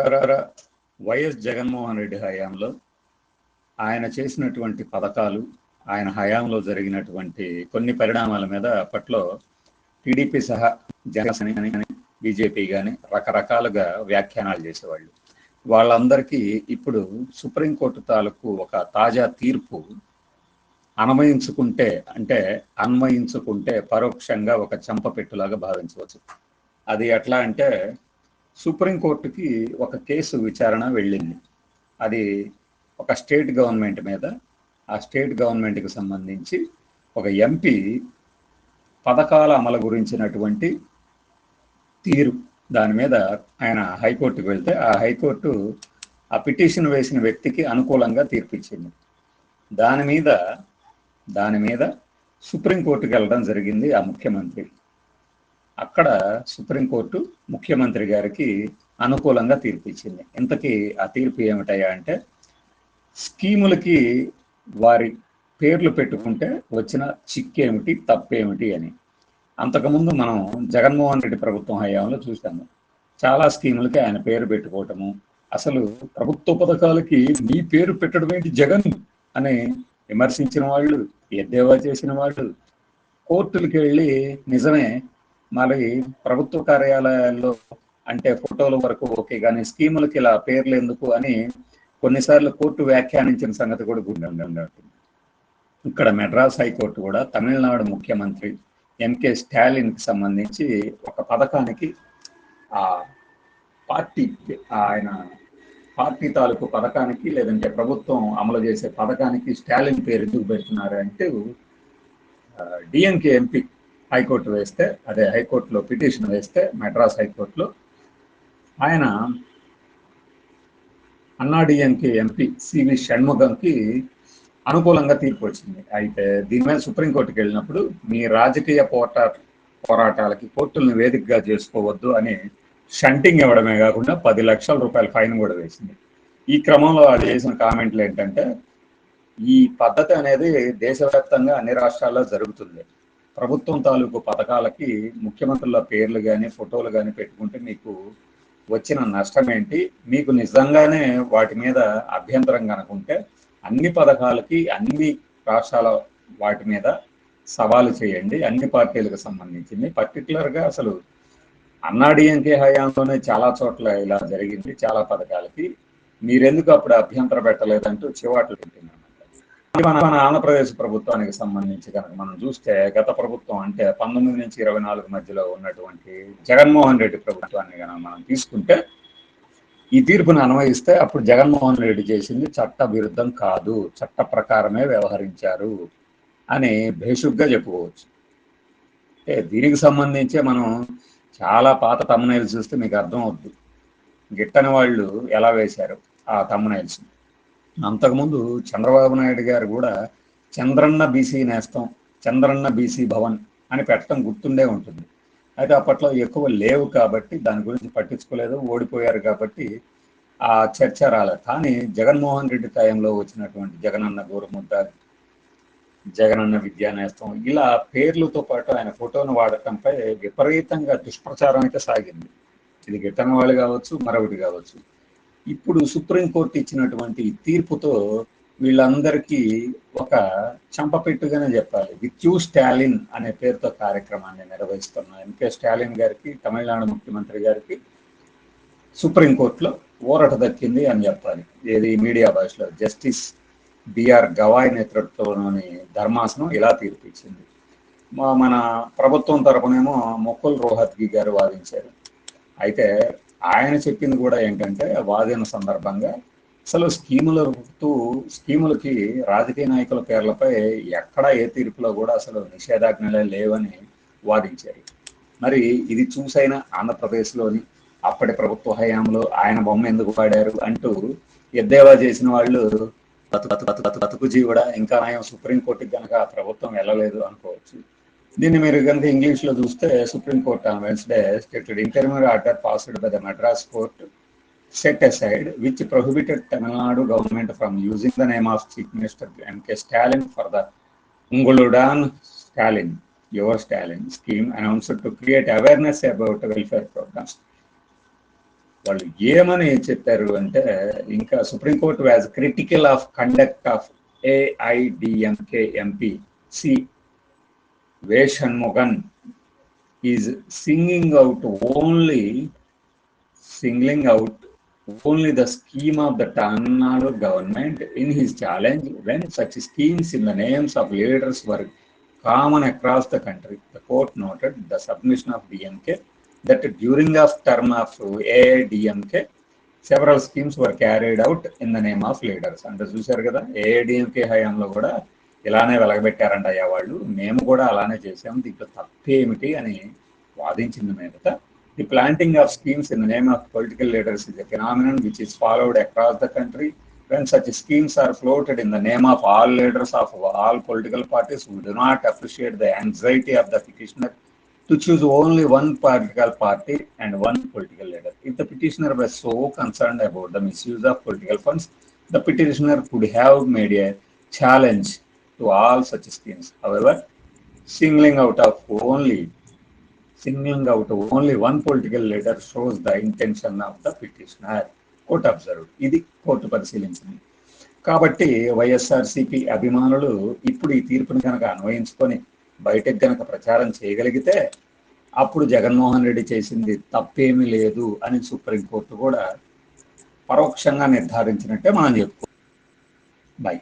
YS Jaganmohan Reddy హయాంలో ఆయన చేసినటువంటి పథకాలు ఆయన హయాంలో జరిగినటువంటి కొన్ని పరిణామాల మీద అప్పట్లో టీడీపీ సహా జనసేన బీజేపీ కానీ రకరకాలుగా వ్యాఖ్యానాలు చేసేవాళ్ళు. వాళ్ళందరికీ ఇప్పుడు సుప్రీంకోర్టు తాలూకు ఒక తాజా తీర్పు అన్వయించుకుంటే అంటే అన్వయించుకుంటే పరోక్షంగా ఒక చెంపపెట్టులాగా భావించవచ్చు. అది ఎట్లా అంటే సుప్రీంకోర్టుకి ఒక కేసు విచారణ వెళ్ళింది. అది ఒక స్టేట్ గవర్నమెంట్ మీద ఆ స్టేట్ గవర్నమెంట్కి సంబంధించి ఒక ఎంపీ పథకాల అమలు గురించినటువంటి తీరు దాని మీద ఆయన హైకోర్టుకు వెళ్తే ఆ హైకోర్టు ఆ పిటిషన్ వేసిన వ్యక్తికి అనుకూలంగా తీర్పిచ్చింది. దాని మీద దాని మీద సుప్రీంకోర్టుకి వెళ్ళడం జరిగింది ఆ ముఖ్యమంత్రి. అక్కడ సుప్రీంకోర్టు ముఖ్యమంత్రి గారికి అనుకూలంగా తీర్పు ఇచ్చింది ఇంతకీ ఆ తీర్పు ఏమిటయ్యా అంటే స్కీములకి వారి పేర్లు పెట్టుకుంటే వచ్చిన చిక్కేమిటి తప్పేమిటి అని. అంతకుముందు మనం జగన్మోహన్ రెడ్డి ప్రభుత్వం హయాంలో చూసాము చాలా స్కీములకి ఆయన పేరు పెట్టుకోవటము అసలు ప్రభుత్వ పథకాలకి మీ పేరు పెట్టడం ఏంటి జగన్ అని విమర్శించిన వాళ్ళు ఎద్దేవా చేసిన వాళ్ళు కోర్టులకి వెళ్ళి నిజమే మరి ప్రభుత్వ కార్యాలయాల్లో అంటే ఫోటోల వరకు ఓకే కానీ స్కీములకి ఇలా పేర్లు ఎందుకు అని కొన్నిసార్లు కోర్టు వ్యాఖ్యానించిన సంగతి కూడా గుండె ఇక్కడ మెడ్రాస్ హైకోర్టు కూడా తమిళనాడు ముఖ్యమంత్రి ఎంకే స్టాలిన్కి సంబంధించి ఒక పథకానికి ఆ పార్టీ ఆయన పార్టీ తాలూకు పథకానికి లేదంటే ప్రభుత్వం అమలు చేసే పథకానికి స్టాలిన్ పేరు ఎందుకు పెడుతున్నారు అంటే డిఎంకే ఎంపీ హైకోర్టు వేస్తే అదే హైకోర్టులో పిటిషన్ వేస్తే మెడ్రాస్ హైకోర్టులో ఆయన అన్నాడీఎంకే ఎంపీ సివి షణ్ముఖంకి అనుకూలంగా తీర్పు వచ్చింది. అయితే దీని మీద సుప్రీంకోర్టుకి వెళ్ళినప్పుడు మీ రాజకీయ పోటా పోరాటాలకి కోర్టులను వేదికగా చేసుకోవద్దు అని షంటింగ్ ఇవ్వడమే కాకుండా పది లక్షల రూపాయల ఫైన్ కూడా వేసింది. ఈ క్రమంలో వాళ్ళు చేసిన కామెంట్లు ఏంటంటే ఈ పద్ధతి అనేది దేశవ్యాప్తంగా అన్ని రాష్ట్రాల్లో జరుగుతుంది. ప్రభుత్వం తాలూకు పథకాలకి ముఖ్యమంత్రుల పేర్లు కానీ ఫోటోలు కానీ పెట్టుకుంటే మీకు వచ్చిన నష్టం ఏంటి మీకు నిజంగానే వాటి మీద అభ్యంతరం కనుకుంటే అన్ని పథకాలకి అన్ని రాష్ట్రాల వాటి మీద సవాలు చేయండి. అన్ని పార్టీలకు సంబంధించింది. పర్టికులర్గా అసలు అన్నాడీఎంకే హయాంలోనే చాలా చోట్ల ఇలా జరిగింది. చాలా పథకాలకి. మీరెందుకు అప్పుడు అభ్యంతర పెట్టలేదంటూ చివాట్లు పెట్టింది మన ఆంధ్రప్రదేశ్ ప్రభుత్వానికి సంబంధించి కనుక మనం చూస్తే గత ప్రభుత్వం అంటే పంతొమ్మిది నుంచి ఇరవై నాలుగు మధ్యలో ఉన్నటువంటి జగన్మోహన్ రెడ్డి ప్రభుత్వాన్ని కనుక మనం తీసుకుంటే ఈ తీర్పును అన్వయిస్తే అప్పుడు జగన్మోహన్ రెడ్డి చేసింది చట్ట విరుద్ధం కాదు చట్ట ప్రకారమే వ్యవహరించారు అని భేషుగ్గా చెప్పుకోవచ్చు. అంటే దీనికి సంబంధించే మనం చాలా పాత తమ్మునైలు చూస్తే మీకు అర్థం అవుద్ది. గిట్టని వాళ్ళు ఎలా వేశారు ఆ తమ్మునైల్స్ అంతకుముందు చంద్రబాబు నాయుడు గారు కూడా చంద్రన్న బీసీ నేస్తం చంద్రన్న బీసీ భవన్ అని పెట్టడం గుర్తుండే ఉంటుంది. అయితే అప్పట్లో ఎక్కువ లేవు కాబట్టి దాని గురించి పట్టించుకోలేదు ఓడిపోయారు కాబట్టి ఆ చర్చ రాలేదు. కానీ జగన్మోహన్ రెడ్డి టైంలో వచ్చినటువంటి జగనన్న గోరుముద్ద జగనన్న విద్యానేస్తం ఇలా పేర్లతో పాటు ఆయన ఫోటోను వాడటంపై విపరీతంగా దుష్ప్రచారం అయితే సాగింది. ఇది గిట్టని వాళ్ళు కావచ్చు మరొకటి కావచ్చు. ఇప్పుడు సుప్రీంకోర్టు ఇచ్చినటువంటి తీర్పుతో వీళ్ళందరికీ ఒక చంపపెట్టుగానే చెప్పాలి. విత్యూ స్టాలిన్ అనే పేరుతో కార్యక్రమాన్ని నిర్వహిస్తున్న ఎంకే స్టాలిన్ గారికి తమిళనాడు ముఖ్యమంత్రి గారికి సుప్రీంకోర్టులో ఊరట దక్కింది అని చెప్పాలి. ఏది మీడియా భాషలో జస్టిస్ బిఆర్ గవాయ్ నేతృత్వంలోని ధర్మాసనం ఇలా తీర్పిచ్చింది. మా మన ప్రభుత్వం తరపునేమో ముకుల్ రోహత్గి గారు వాదించారు. అయితే ఆయన చెప్పింది కూడా ఏంటంటే వాదన సందర్భంగా అసలు స్కీములతో స్కీములకి రాజకీయ నాయకుల పేర్లపై ఎక్కడ ఏ తీర్పులో కూడా అసలు నిషేధాజ్ఞలే లేవని వాదించారు. మరి ఇది చూసైన ఆంధ్రప్రదేశ్లోని అప్పటి ప్రభుత్వ హయాంలో ఆయన బొమ్మ ఎందుకు పాడారు అంటూ ఎద్దేవా చేసిన వాళ్ళు బతు బతు బతు బతుకు జీవుడా ఇంకా నయం సుప్రీంకోర్టుకి కనుక ప్రభుత్వం వెళ్ళలేదు అనుకోవచ్చు. దీన్ని మీరు కనుక ఇంగ్లీష్ లో చూస్తే Supreme Court on Wednesday stated intermediate order passed by the Madras court set aside which prohibited Tamil Nadu government from using the name of Chief Minister M.K. Stalin for the Unguludan Stalin, your Stalin scheme announced to create awareness about welfare programs. వాళ్ళు ఏమని చెప్పారు అంటే ఇంకా Supreme Court as critical of conduct of AIADMK MP C Ve Shanmugam is singing out only singling out only the scheme of the Tamil Nadu government in his challenge when such schemes in the names of leaders were common across the country. The court noted the submission of DMK that during of term of AIDMK, several schemes were carried out in the name of leaders. అంటే చూశారు కదా AIADMK హయాంలో కూడా ఇలానే వెలగబెట్టారంట అయ్యా వాళ్ళు. మేము కూడా అలానే చేసాము దీంట్లో తప్పేమిటి అని వాదించింది made that the planting of schemes in the name of political leaders is phenomenon which is followed across the country when such schemes are floated in the name of all leaders of all political parties we not appreciate the anxiety of the petitioner to choose only one political party and one political leader if the petitioner why so concern about the misuse of political funds the petitioner could have made a challenge to all such schemes. However, singling out of only singling out only one political leader shows the intention of the petitioner. Court observe ఇది court పరిశీలించింది కాబట్టి వైఎస్ఆర్సిపి అభిమానులు ఇప్పుడు ఈ తీర్పును కనుక అన్వయించుకొని బయటకు కనుక ప్రచారం చేయగలిగితే అప్పుడు జగన్మోహన్ రెడ్డి చేసింది తప్పేమీ లేదు అని సుప్రీంకోర్టు కూడా పరోక్షంగా నిర్ధారించినట్టే మనం చెప్పుకో బై